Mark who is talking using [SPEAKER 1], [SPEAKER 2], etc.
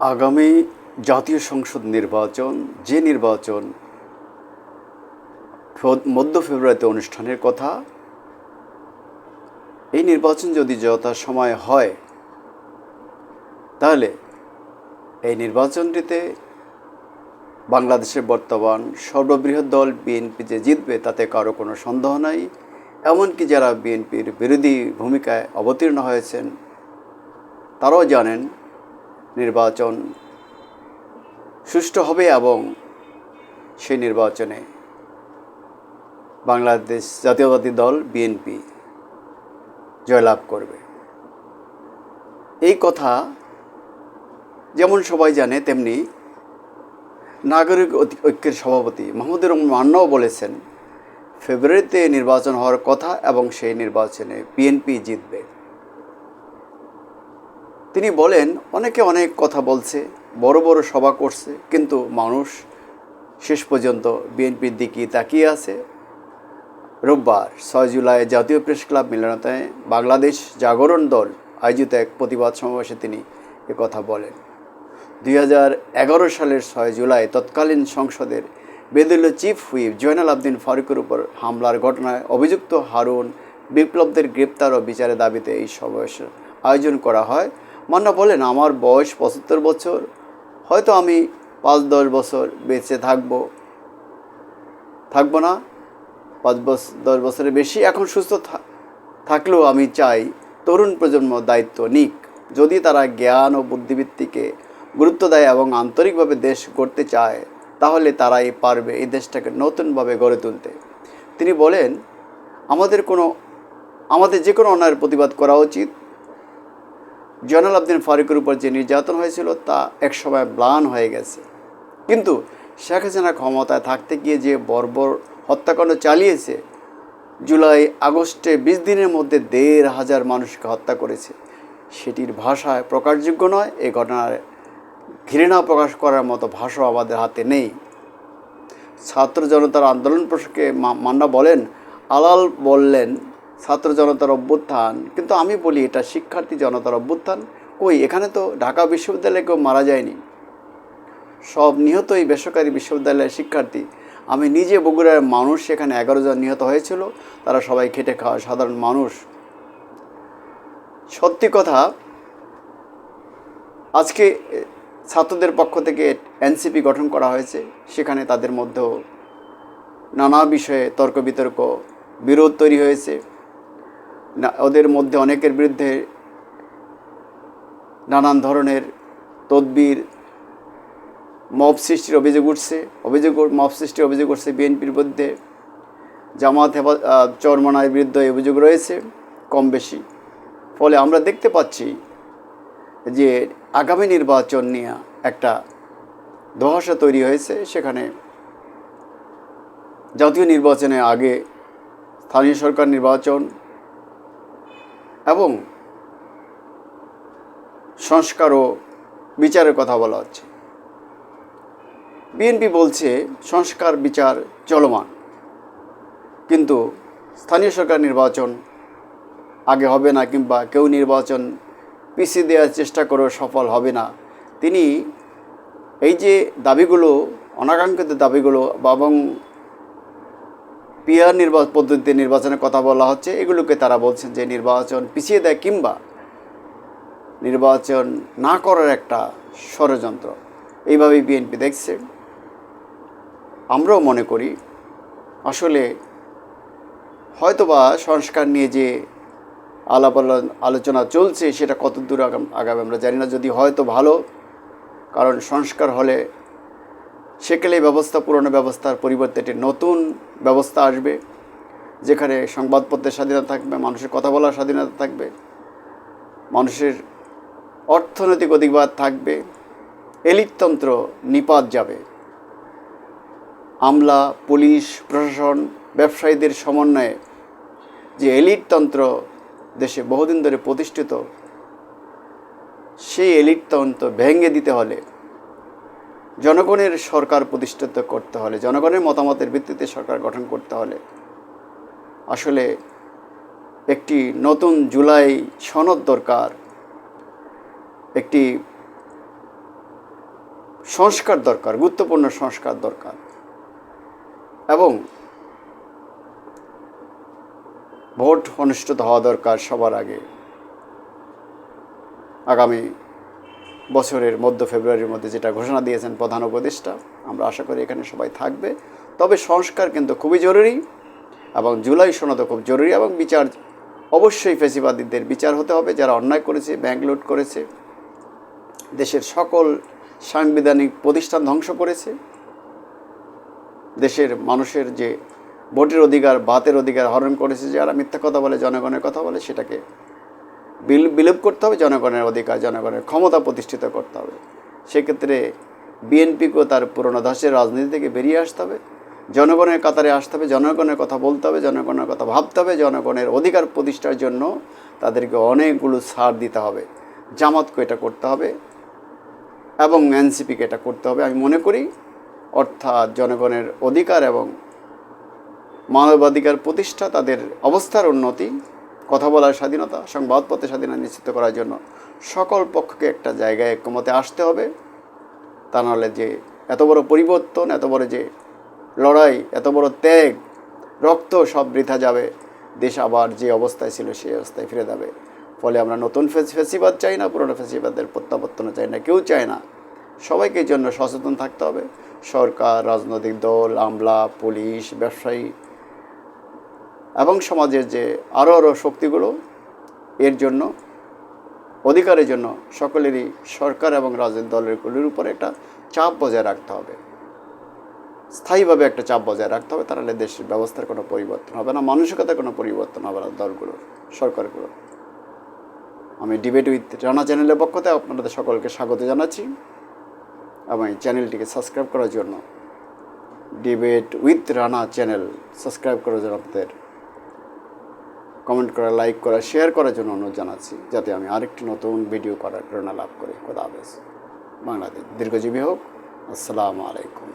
[SPEAKER 1] আগামী জাতীয় সংসদ নির্বাচন, যে নির্বাচন মধ্য ফেব্রুয়ারিতে অনুষ্ঠানের কথা, এই নির্বাচন যদি যথা সময় হয়, তাহলে এই নির্বাচনটিতে বাংলাদেশের বর্তমান সর্ববৃহৎ দল বিএনপি যে জিতবে, তাতে কারও কোনো সন্দেহ নাই। এমনকি যারা বিএনপির বিরোধী ভূমিকায় অবতীর্ণ হয়েছেন, তারাও জানেন নির্বাচন সুষ্ঠু হবে এবং সেই নির্বাচনে বাংলাদেশ জাতীয়বাদী দল বিএনপি জয়লাভ করবে। এই কথা যেমন সবাই জানে, তেমনি নাগরিক ঐক্যের সভাপতি মাহমুদুর রহমান বলেছেন, ফেব্রুয়ারিতে নির্বাচন হওয়ার কথা এবং সেই নির্বাচনে বিএনপি জিতবে। তিনি বলেন, অনেকে অনেক কথা বলছে, বড় বড় সভা করছে, কিন্তু মানুষ শেষ পর্যন্ত বিএনপির দিকে তাকিয়ে আছে। রোববার, ছয় জুলাই, জাতীয় প্রেস ক্লাব মিলনায়তনে বাংলাদেশ জাগরণ দল আয়োজিত এক প্রতিবাদ সমাবেশে তিনি কথা বলেন। দুই হাজার এগারো সালের ছয় জুলাই তৎকালীন সংসদের বেদলীয় চিফ হুইপ জয়নাল আবদিন ফারুকের উপর হামলার ঘটনায় অভিযুক্ত হারুন বিপ্লবদের গ্রেপ্তার ও বিচারের দাবিতে এই সমাবেশের আয়োজন করা হয়। মান্না বলেন, আমার বয়স পঁচাত্তর বছর, হয়তো আমি পাঁচ দশ বছর বেঁচে থাকব থাকব না। পাঁচ বছর দশ বছরের বেশি এখন সুস্থ থাকলেও আমি চাই তরুণ প্রজন্ম দায়িত্ব নিক। যদি তারা জ্ঞান ও বুদ্ধিবৃত্তিকে গুরুত্ব দেয় এবং আন্তরিকভাবে দেশ গড়তে চায়, তাহলে তারাই পারবে এই দেশটাকে নতুনভাবে গড়ে তুলতে। তিনি বলেন, আমাদের কোনো, আমাদের যে কোনো অন্যায়ের প্রতিবাদ করা উচিত। জয়নাল আবদিন ফারুকের উপর যে নির্যাতন হয়েছিল তা একসময় ম্লান হয়ে গেছে। কিন্তু শেখ হাসিনা ক্ষমতায় থাকতে গিয়ে যে বর্বর হত্যাকাণ্ড চালিয়েছে, জুলাই আগস্টে বিশ দিনের মধ্যে দেড় হাজার মানুষকে হত্যা করেছে। সেটির ভাষায় প্রকাশযোগ্য নয়, এ ঘটনার ঘৃণা প্রকাশ করার মতো ভাষা আমাদের হাতে নেই। ছাত্র জনতার আন্দোলন প্রসঙ্গে মান্না বলেন, আলাল বললেন ছাত্র জনতার অভ্যুত্থান। কিন্তু আমি বলি, এটা শিক্ষার্থী জনতার অভ্যুত্থান। কই, এখানে তো ঢাকা বিশ্ববিদ্যালয়ে কেউ মারা যায়নি। সব নিহত এই বেসরকারি বিশ্ববিদ্যালয়ের শিক্ষার্থী। আমি নিজে বগুড়ার মানুষ, সেখানে এগারো জন নিহত হয়েছিল। তারা সবাই খেটে খাওয়া সাধারণ মানুষ। সত্যি কথা, আজকে ছাত্রদের পক্ষ থেকে এনসিপি গঠন করা হয়েছে। সেখানে তাদের মধ্যেও নানা বিষয়ে তর্ক বিতর্ক, বিরোধ তৈরি হয়েছে। ওদের মধ্যে অনেকের বিরুদ্ধে নানান ধরনের তদবির মব সৃষ্টির অভিযোগ উঠছে অভিযোগ মব সৃষ্টির অভিযোগ উঠছে বিএনপির বিরুদ্ধে। জামাত আহ, চরমনায়ের বিরুদ্ধে অভিযোগ রয়েছে কম বেশি। ফলে আমরা দেখতে পাচ্ছি যে আগামী নির্বাচন নিয়ে একটা ধোঁয়াশা তৈরি হয়েছে। সেখানে জাতীয় নির্বাচনের আগে স্থানীয় সরকার নির্বাচন এবং সংস্কার ও বিচারের কথা বলা হচ্ছে। বিএনপি বলছে সংস্কার, বিচার চলমান। কিন্তু স্থানীয় সরকার নির্বাচন আগে হবে না কিংবা কেউ নির্বাচন পিছিয়ে দেওয়ার চেষ্টা করেও সফল হবে না। তিনি এই যে দাবিগুলো, অনাকাঙ্ক্ষিত দাবিগুলো বা এবং পিয়ার নির্বা, পদ্ধতিতে নির্বাচনের কথা বলা হচ্ছে। এগুলোকে তারা বলছেন যে নির্বাচন পিছিয়ে দেয় কিংবা নির্বাচন না করার একটা ষড়যন্ত্র। এইভাবেই বিএনপি দেখছে। আমরাও মনে করি, আসলে হয়তোবা সংস্কার নিয়ে যে আলাপ আলো- আলোচনা চলছে, সেটা কত দূর আগাম আগামী আমরা জানি না। যদি হয়তো ভালো, কারণ সংস্কার হলে সেকেলে ব্যবস্থা, পুরনো ব্যবস্থার পরিবর্তে একটি নতুন ব্যবস্থা আসবে, যেখানে সংবাদপত্রের স্বাধীনতা থাকবে, মানুষের কথা বলার স্বাধীনতা থাকবে, মানুষের অর্থনৈতিক অধিকার থাকবে, এলিটতন্ত্র নিপাত যাবে। আমলা, পুলিশ, প্রশাসন, ব্যবসায়ীদের সমন্বয়ে যে এলিটতন্ত্র দেশে বহুদিন ধরে প্রতিষ্ঠিত, সেই এলিটতন্ত্র ভেঙে দিতে হলে জনগণের সরকার প্রতিষ্ঠিত করতে হলে, জনগণের মতামতের ভিত্তিতে সরকার গঠন করতে হলে, আসলে একটি নতুন জুলাই সনদ দরকার, একটি সংস্কার দরকার, গুরুত্বপূর্ণ সংস্কার দরকার। এবং ভোট অনুষ্ঠিত হওয়া দরকার সবার আগে। আগামী বছরের মধ্য ফেব্রুয়ারির মধ্যে যেটা ঘোষণা দিয়েছেন প্রধান উপদেষ্টা, আমরা আশা করি এখানে সবাই থাকবে। তবে সংস্কার কিন্তু খুবই জরুরি এবং জুলাই সনদ খুব জরুরি এবং বিচার, অবশ্যই ফেসিবাদীদের বিচার হতে হবে। যারা অন্যায় করেছে ব্যাংক লুট করেছে, দেশের সকল সাংবিধানিক প্রতিষ্ঠান ধ্বংস করেছে, দেশের মানুষের যে ভোটের অধিকার বাতের অধিকার হরণ করেছে, যারা মিথ্যা কথা বলে, জনগণের কথা বলে, সেটাকে বিলোপ করতে হবে, জনগণের অধিকার, জনগণের ক্ষমতা প্রতিষ্ঠিত করতে হবে। সেক্ষেত্রে বিএনপিকেও তার পুরনো ধাঁচের রাজনীতি থেকে বেরিয়ে আসতে হবে। জনগণের কাতারে আসতে হবে, জনগণের কথা বলতে হবে, জনগণের কথা ভাবতে হবে, জনগণের অধিকার প্রতিষ্ঠার জন্য তাদেরকে অনেকগুলো ছাড় দিতে হবে। জামাতকে এটা করতে হবে এবং এনসিপিকে এটা করতে হবে। আমি মনে করি, অর্থাৎ জনগণের অধিকার এবং মানবাধিকার প্রতিষ্ঠা, তাদের অবস্থার উন্নতি কথা বলার স্বাধীনতা সংবাদপত্রের স্বাধীনতা নিশ্চিত করার জন্য সকল পক্ষকে একটা জায়গায় ঐক্যমতে আসতে হবে। তা নাহলে যে এত বড় পরিবর্তন, এত বড় যে লড়াই, এত বড় ত্যাগ, রক্ত সব বৃথা যাবে। দেশ আবার যে অবস্থায় ছিল সেই অবস্থায় ফিরে যাবে। ফলে আমরা নতুন ফেস ফেসিবাদ চাই না, পুরনো ফেসিবাদের প্রত্যাবর্তনও চাই না, কেউ চায় না। সবাইকে জন্য সচেতন থাকতে হবে। সরকার, রাজনৈতিক দল, আমলা, পুলিশ, ব্যবসায়ী এবং সমাজের যে আরও আরও শক্তিগুলো, এর জন্য, অধিকারের জন্য সকলেরই সরকার এবং রাজনৈতিক দলেরগুলির উপরে একটা চাপ বজায় রাখতে হবে। স্থায়ীভাবে একটা চাপ বজায় রাখতে হবে, তাহলে দেশের ব্যবস্থার কোনো পরিবর্তন হবে না, মানসিকতার কোনো পরিবর্তন হবে না দলগুলোর, সরকারগুলোর। আমি ডিবেট উইথ রানা চ্যানেলের পক্ষ থেকে আপনাদের সকলকে স্বাগত জানাচ্ছি। এবং এই চ্যানেলটিকে সাবস্ক্রাইব করার জন্য debate with Rana channel subscribe করার জন্য আপনাদের কমেন্ট করা, লাইক করা, শেয়ার করার জন্য অনুরোধ জানাচ্ছি, যাতে আমি আরেকটি নতুন ভিডিও করার প্রেরণা লাভ করি। খোদা হাফেজ। বাংলাদেশ দীর্ঘজীবী হোক। আসসালামু আলাইকুম।